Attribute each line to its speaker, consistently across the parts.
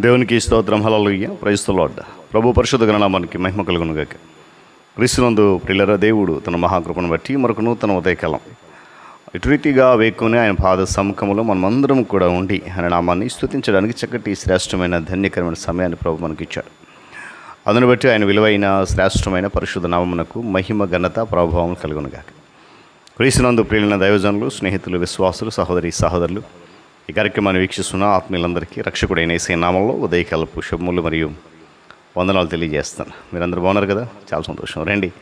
Speaker 1: దేవునికి స్తోత్రం. హలలుయ్య ప్రైస్తులాడ్ ప్రభు పరిశుద్ధ గణనామానికి మహిమ కలుగునుగాక. క్రీస్తునందు ప్రిల్లర దేవుడు తన మహాకృపను బట్టి మరొక నూతన ఉదయకాలం. ఇటు రీతిగా వేకుని ఆయన పాద సముఖంలో మనమందరం కూడా ఉండి ఆయన నామాన్ని స్తుతించడానికి చక్కటి శ్రేష్టమైన ధన్యకరమైన సమయాన్ని ప్రభు మనకి ఇచ్చాడు అందును బట్టి ఆయన విలువైన శ్రేష్టమైన పరిశుద్ధ నామమునకు మహిమ ఘనత ప్రభావం కలుగునుగాక. క్రీస్తునందు ప్రియులైన దైవజనులు స్నేహితులు విశ్వాసులు సహోదరి సహోదరులు ఈ కార్యక్రమాన్ని వీక్షిస్తున్న ఆత్మీయులందరికీ రక్షకుడైన ఏసై నామంలో ఉదయకాలపు శుభములు మరియు వందనాలు తెలియజేస్తాను. మీరందరూ బాగున్నారు కదా? చాలా సంతోషం. రండి.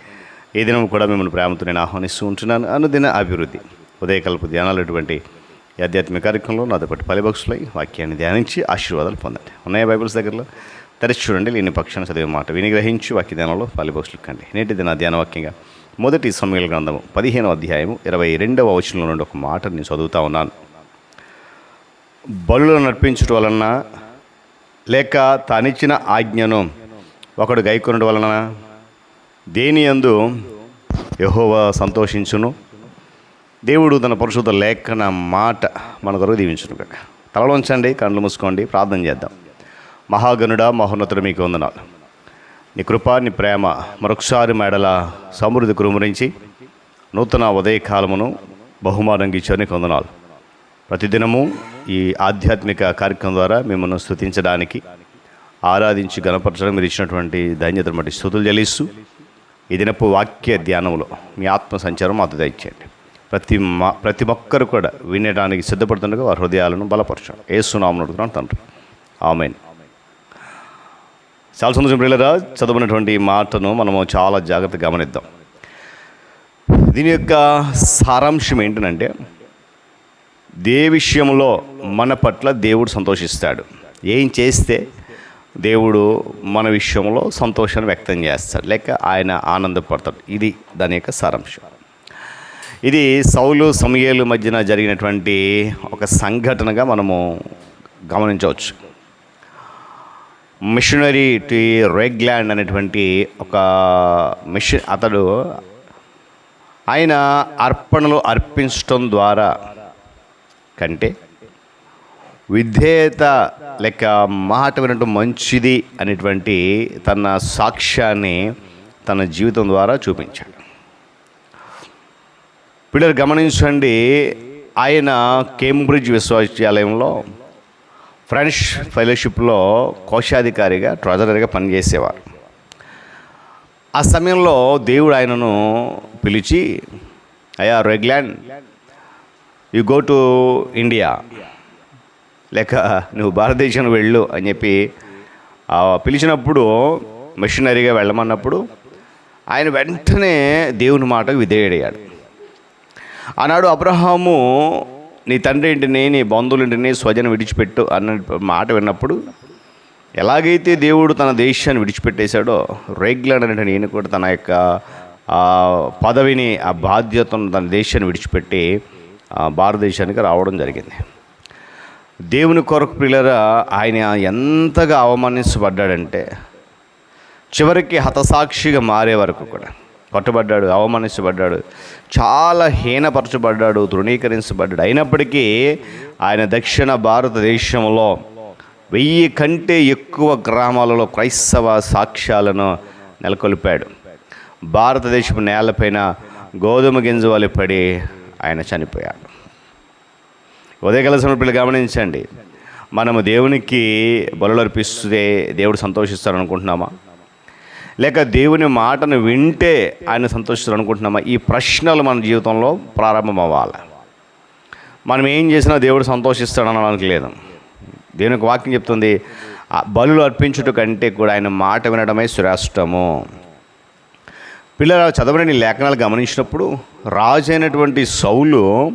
Speaker 1: ఈ దినం కూడా మిమ్మల్ని ప్రేమతో నేను ఆహ్వానిస్తూ ఉంటున్నాను. అనుదిన అభివృద్ధి. ఉదయకల్పు ధ్యానాలు ఇటువంటి ఆధ్యాత్మిక కార్యక్రమంలో నాతో పాటు పలిభక్షులై వాక్యాన్ని ధ్యానించి ఆశీర్వాదాలు పొందండి. ఉన్నాయా బైబిల్స్ దగ్గరలో? తెరచి చూడండి. లేని పక్షాన చదివే మాట విని గ్రహించి వాక్య ధ్యానంలో పలిభక్షులు కండి. నేటి దిన ధ్యాన వాక్యంగా మొదటి సమయాల గ్రంథము పదిహేనవ అధ్యాయము ఇరవై రెండవ వచనంలో నుండి ఒక మాట నేను చదువుతా ఉన్నాను. బలులను నడిపించడం వలన లేక తానిచ్చిన ఆజ్ఞను ఒకడు గైకొనడం వలన దేని యందు యహోవా సంతోషించును? దేవుడు తన పరిశుద్ధ లేఖన మాట మన కొరకు దీవించును కాక తలలోంచండి కళ్ళు మూసుకోండి ప్రార్థన చేద్దాం. మహాగనుడ మహోన్నతుడు మీకు వందనాలు. నీ కృప నీ ప్రేమ మరొకసారి మేడల సమృద్ధి కురుమరించి నూతన ఉదయకాలమును బహుమానంగా ఇచ్చారు నీకు వందనాలు. ప్రతిదినము ఈ ఆధ్యాత్మిక కార్యక్రమం ద్వారా మిమ్మల్ని స్థుతించడానికి ఆరాధించి గణపరచడం మీరు ఇచ్చినటువంటి ధన్యతను బట్టి స్థుతులు చెల్లిస్తూ ఈ దినపు వాక్య ధ్యానంలో మీ ఆత్మ సంచారం మాతో దయచేయండి. ప్రతి మా ప్రతి ఒక్కరు కూడా వినడానికి సిద్ధపడుతుండగా వారి హృదయాలను బలపరచండి. ఏసునామను అడుగుతున్నాను తండ్రి. ఆమెన్. చాలా సంతోషం ప్రియులరా చదవనటువంటి మాటను మనము చాలా జాగ్రత్తగా గమనిద్దాం. దీని యొక్క సారాంశం ఏంటంటే దే విషయంలో మన పట్ల దేవుడు సంతోషిస్తాడు. ఏం చేస్తే దేవుడు మన విషయంలో సంతోషాన్ని వ్యక్తం చేస్తాడు. లేక ఆయన ఆనందపడతాడు. ఇది దాని యొక్క సారాంశం. ఇది సౌలు సమయలు మధ్యన జరిగినటువంటి ఒక సంఘటనగా మనము గమనించవచ్చు. మిషనరీ టు రెగ్లాండ్ అనేటువంటి ఒక మిషన్ అతడు ఆయన అర్పణలు అర్పించటం ద్వారా కంటే విధేయత లేక మాట వినటం మంచిది అనేటువంటి తన సాక్ష్యాన్ని తన జీవితం ద్వారా చూపించాడు. పిల్లలు గమనించండి ఆయన కేంబ్రిడ్జ్ విశ్వవిద్యాలయంలో ఫ్రెంచ్ ఫెలోషిప్లో కోశాధికారిగా ట్రెజరర్గా పనిచేసేవారు. ఆ సమయంలో దేవుడు ఆయనను పిలిచి అయ్యా రెగ్లాండ్ యు గో టు ఇండియా లేక నువ్వు భారతదేశం వెళ్ళు అని చెప్పి పిలిచినప్పుడు మిషనరీగా వెళ్ళమన్నప్పుడు ఆయన వెంటనే దేవుని మాటకు విధేయుడయ్యాడు. ఆనాడు అబ్రహాము నీ తండ్రి ఇంటిని నీ బంధువులింటిని స్వజన విడిచిపెట్టు అన్న మాట విన్నప్పుడు ఎలాగైతే దేవుడు తన దేశాన్ని విడిచిపెట్టేశాడో రెగ్యులర్ అంటే నేను కూడా తన యొక్క పదవిని ఆ బాధ్యతను తన దేశాన్ని విడిచిపెట్టి భారతదేశానికి రావడం జరిగింది. దేవుని కొరకు పిల్లరా ఆయన ఎంతగా అవమానించబడ్డాడంటే చివరికి హతసాక్షిగా మారే వరకు కూడా కొట్టబడ్డాడు అవమానించబడ్డాడు చాలా హీనపరచబడ్డాడు తృణీకరించబడ్డాడు. అయినప్పటికీ ఆయన దక్షిణ భారతదేశంలో వెయ్యి కంటే ఎక్కువ గ్రామాలలో క్రైస్తవ సాక్ష్యాలను నెలకొల్పాడు. భారతదేశపు నేలపైన గోధుమ గింజ వలె పడి ఆయన చనిపోయాడు. ఉదయకాల సమర్పిలు గమనించండి. మనము దేవునికి బలులు అర్పిస్తే దేవుడు సంతోషిస్తాడు అనుకుంటున్నామా లేక దేవుని మాటను వింటే ఆయన సంతోషిస్తాడు అనుకుంటున్నామా ఈ ప్రశ్నలు మన జీవితంలో ప్రారంభం అవ్వాలి మనం ఏం చేసినా దేవుడు సంతోషిస్తాడు అనడానికి లేదు. దేవునికి వాక్యం చెప్తుంది ఆ బలులు అర్పించుట కంటే కూడా ఆయన మాట వినడమే శ్రేష్టము. పిల్లల చదవని లేఖనాలు గమనించినప్పుడు రాజు అయినటువంటి సౌలు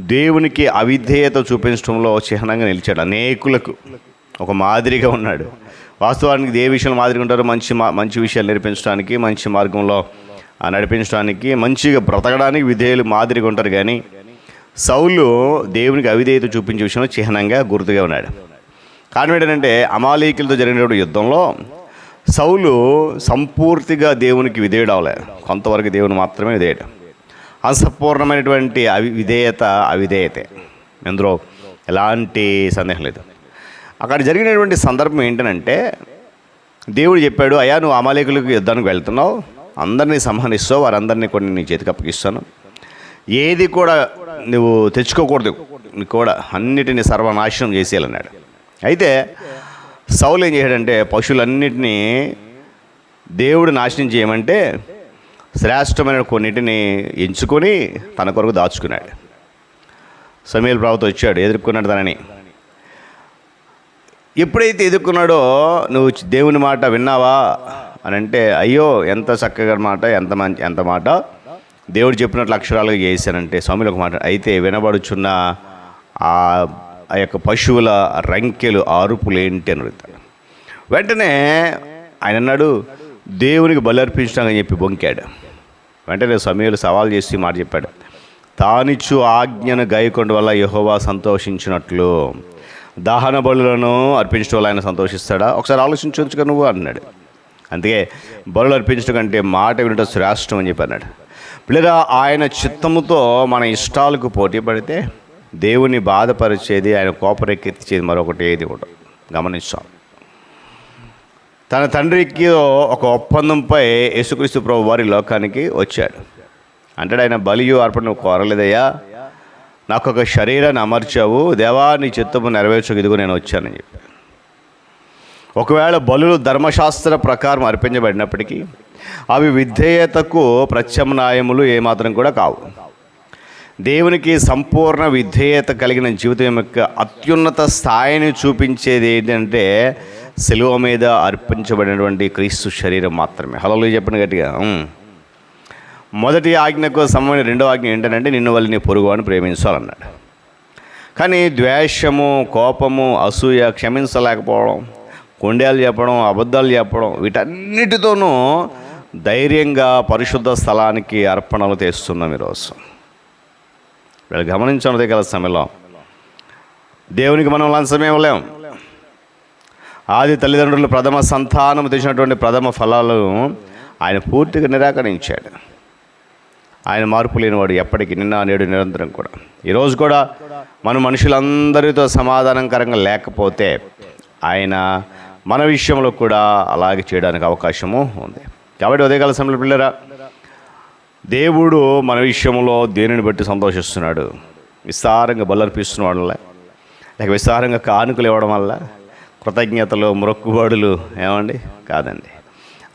Speaker 1: దేవునికి అవిధేయత చూపించడంలో చిహ్నంగా నిలిచాడు. అనేకులకు ఒక మాదిరిగా ఉన్నాడు. వాస్తవానికి ఏ విషయాలు మాదిరిగా ఉంటారు మంచి మంచి విషయాలు నేర్పించడానికి మంచి మార్గంలో నడిపించడానికి మంచిగా బ్రతకడానికి విధేయులు మాదిరిగా ఉంటారు కానీ సౌలు దేవునికి అవిధేయత చూపించే విషయంలో చిహ్నంగా గుర్తుగా ఉన్నాడు. కారణం ఏంటంటే అమాలీకులతో జరిగినటువంటి యుద్ధంలో సౌలు సంపూర్తిగా దేవునికి విధేయడవలే. కొంతవరకు దేవుని మాత్రమే విధేయడం. అసంపూర్ణమైనటువంటి అవి విధేయత అవిధేయతే. ఇందులో ఎలాంటి సందేహం లేదు. అక్కడ జరిగినటువంటి సందర్భం ఏంటనంటే దేవుడు చెప్పాడు అయ్యా నువ్వు అమాలేకులకు యుద్ధానికి వెళ్తున్నావు. అందరినీ సంహరిస్తావు. వారందరినీ కొన్ని నీ చేతికి అప్పగిస్తాను. ఏది కూడా నువ్వు తెచ్చుకోకూడదు. కూడా అన్నిటిని సర్వనాశనం చేసేయాలన్నాడు. అయితే సౌలు ఏం చేశాడంటే పశువులన్నిటినీ దేవుడు నాశనం చేయమంటే శ్రేష్టమైన కొన్నిటిని ఎంచుకొని తన కొరకు దాచుకున్నాడు. సమీల్ ప్రభుత్వం వచ్చాడు ఎదుర్కొన్నాడు తనని. ఎప్పుడైతే ఎదుర్కొన్నాడో నువ్వు దేవుని మాట విన్నావా? అని అంటే అయ్యో ఎంత చక్కగా మాట ఎంత మంచి ఎంత మాట. దేవుడు చెప్పినట్లు అక్షరాలుగా చేశానంటే. స్వామిలో ఒక మాట అయితే వినబడుచున్న ఆ ఆ యొక్క పశువుల రంకెలు ఆరుపులు ఏంటి అని అడుగుతాడు వెంటనే ఆయన అన్నాడు దేవునికి బలర్పించడానికి చెప్పి బొంకాడు. వెంటనే సమయంలో సవాల్ చేసి మాట చెప్పాడు. తానిచ్చు ఆజ్ఞను గాయకొండ వల్ల యహోవా సంతోషించినట్లు. దహన బలులను అర్పించడం వల్ల ఆయన సంతోషిస్తాడా? ఒకసారి ఆలోచించవచ్చుగా నువ్వు అన్నాడు. అందుకే బలులు అర్పించడం కంటే మాట వినటం శ్రేష్టం అని చెప్పి అన్నాడు. లేదా ఆయన చిత్తముతో మన ఇష్టాలకు పోటీ పడితే దేవుని బాధపరిచేది ఆయన కోపరెక్కెత్తిచేది మరొకటి ఏది కూడా. గమనించాం. తన తండ్రికి ఒక ఒప్పందంపై యేసుక్రీస్తు ప్రభు వారి లోకానికి వచ్చాడు. అంటాడు ఆయన బలియు అర్పణ కోరలేదయ్యా. నాకు ఒక శరీరాన్ని అమర్చావు. దేవా నీ చిత్తము నెరవేర్చకు. ఇదిగో నేను వచ్చానని చెప్పి ఒకవేళ బలులు ధర్మశాస్త్ర ప్రకారం అర్పించబడినప్పటికీ అవి విధేయతకు ప్రత్యామ్నాయములు ఏమాత్రం కూడా కావు. దేవునికి సంపూర్ణ విధేయత కలిగిన జీవితం యొక్క అత్యున్నత స్థాయిని చూపించేది ఏంటంటే సెలువ మీద అర్పించబడినటువంటి క్రీస్తు శరీరం మాత్రమే. హలో చెప్పిన గట్టిగా. మొదటి ఆజ్ఞకు సంబంధించిన రెండో ఆజ్ఞ ఏంటంటే నిన్ను వల్ల నీ పొరుగు అని ప్రేమించాలన్నాడు. కానీ ద్వేషము కోపము అసూయ క్షమించలేకపోవడం కొండేలు చెప్పడం అబద్ధాలు చెప్పడం వీటన్నిటితోనూ ధైర్యంగా పరిశుద్ధ స్థలానికి అర్పణలు తెస్తున్నాం ఈరోజు. వీళ్ళు గమనించడం గల సమయంలో. దేవునికి మనం లంచం ఇవ్వలేం. ఆది తల్లిదండ్రులు ప్రథమ సంతానం తెచ్చినటువంటి ప్రథమ ఫలాలను ఆయన పూర్తిగా నిరాకరించాడు. ఆయన మార్పు లేనివాడు ఎప్పటికీ నిన్న నేడు నిరంతరం కూడా. ఈరోజు కూడా మన మనుషులందరితో సమాధానకరంగా లేకపోతే ఆయన మన విషయంలో కూడా అలాగే చేయడానికి అవకాశము ఉంది. కాబట్టి ఉదయకాల సమయంలో పిల్లరా దేవుడు మన విషయంలో దేనిని బట్టి సంతోషిస్తున్నాడు? విస్తారంగా బలర్పిస్తున్న వాళ్ళ లేక విస్తారంగా కానుకలు ఇవ్వడం వల్ల? కృతజ్ఞతలు మొక్కుబడులు ఏమండి? కాదండి.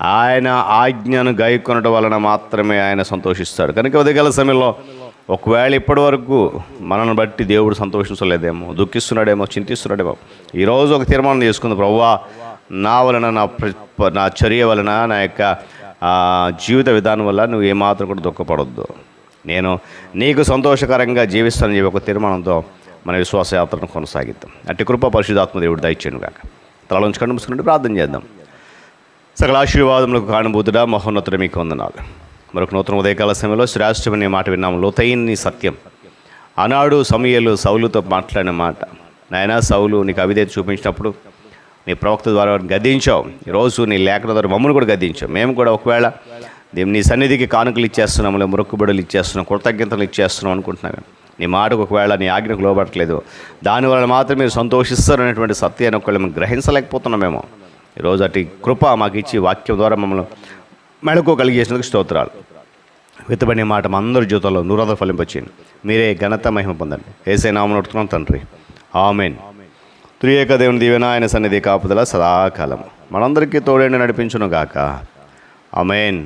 Speaker 1: ఆయన ఆజ్ఞను గాయకొనడం వలన మాత్రమే ఆయన సంతోషిస్తాడు. కనుక ఉదయకాల సమయంలో ఒకవేళ ఇప్పటి వరకు మనల్ని బట్టి దేవుడు సంతోషించలేదేమో దుఃఖిస్తున్నాడేమో చింతిస్తున్నాడేమో ఈరోజు ఒక తీర్మానం చేసుకుంది. ప్రవ్వా నా వలన నా ప్ర- నా చర్య వలన నా యొక్క జీవిత విధానం వల్ల నువ్వు ఏమాత్రం కూడా దుఃఖపడొద్దు. నేను నీకు సంతోషకరంగా జీవిస్తానని చెప్పి ఒక తీర్మానంతో మన విశ్వాస యాత్రను కొనసాగిద్దాం. అట్టి కృప పరిశుధాత్మ దేవుడు దయచేయను కాక తల ఉంచుకొని ముసుకుంటే ప్రార్థన చేద్దాం. సకల ఆశీర్వాదములకు కానుభూతుడా మహోన్నతుడు మీకు వందనాలు. మరొక నూతన ఉదయకాల సమయంలో శ్రేష్టమైన మాట విన్నాము. లోతైన సత్యం. ఆనాడు సమయలు సౌలుతో మాట్లాడిన మాట. నాయన సౌలు నీకు అవిధేత చూపించినప్పుడు నీ ప్రవక్త ద్వారా గదించావు గద్దించావు? ఈరోజు నీ లేఖన ద్వారా మమ్మల్ని కూడా గద్దించావు. మేము కూడా ఒకవేళ నీ సన్నిధికి కానుకలు ఇచ్చేస్తున్నాము లేదా మొక్కుబడులు ఇచ్చేస్తున్నాం కృతజ్ఞతలు ఇచ్చేస్తున్నాం అనుకుంటున్నాను నీ మాటకు ఒకవేళ నీ ఆజ్ఞకు లోబడట్లేదు దానివల్ల మాత్రం మీరు సంతోషిస్తారు అనేటువంటి సత్యాన్ని ఒకవేళ మేము గ్రహించలేకపోతున్నామేమో ఈరోజు అటు కృప మాకు ఇచ్చి వాక్యం ద్వారా మమ్మల్ని మెళకు కలిగేసినందుకు స్తోత్రాలు. విత్తబడిన మాట మా అందరి జీవితంలో నూరాద ఫలింపచ్చింది మీరే ఘనత మహిమ పొందండి. ఏసే నామం తండ్రి. ఆమెన్. త్రియేక దేవుని దీవెన ఆయన సన్నిధి కాపుదల సదాకాలం మనందరికీ తోడేండి నడిపించును గాక అమెన్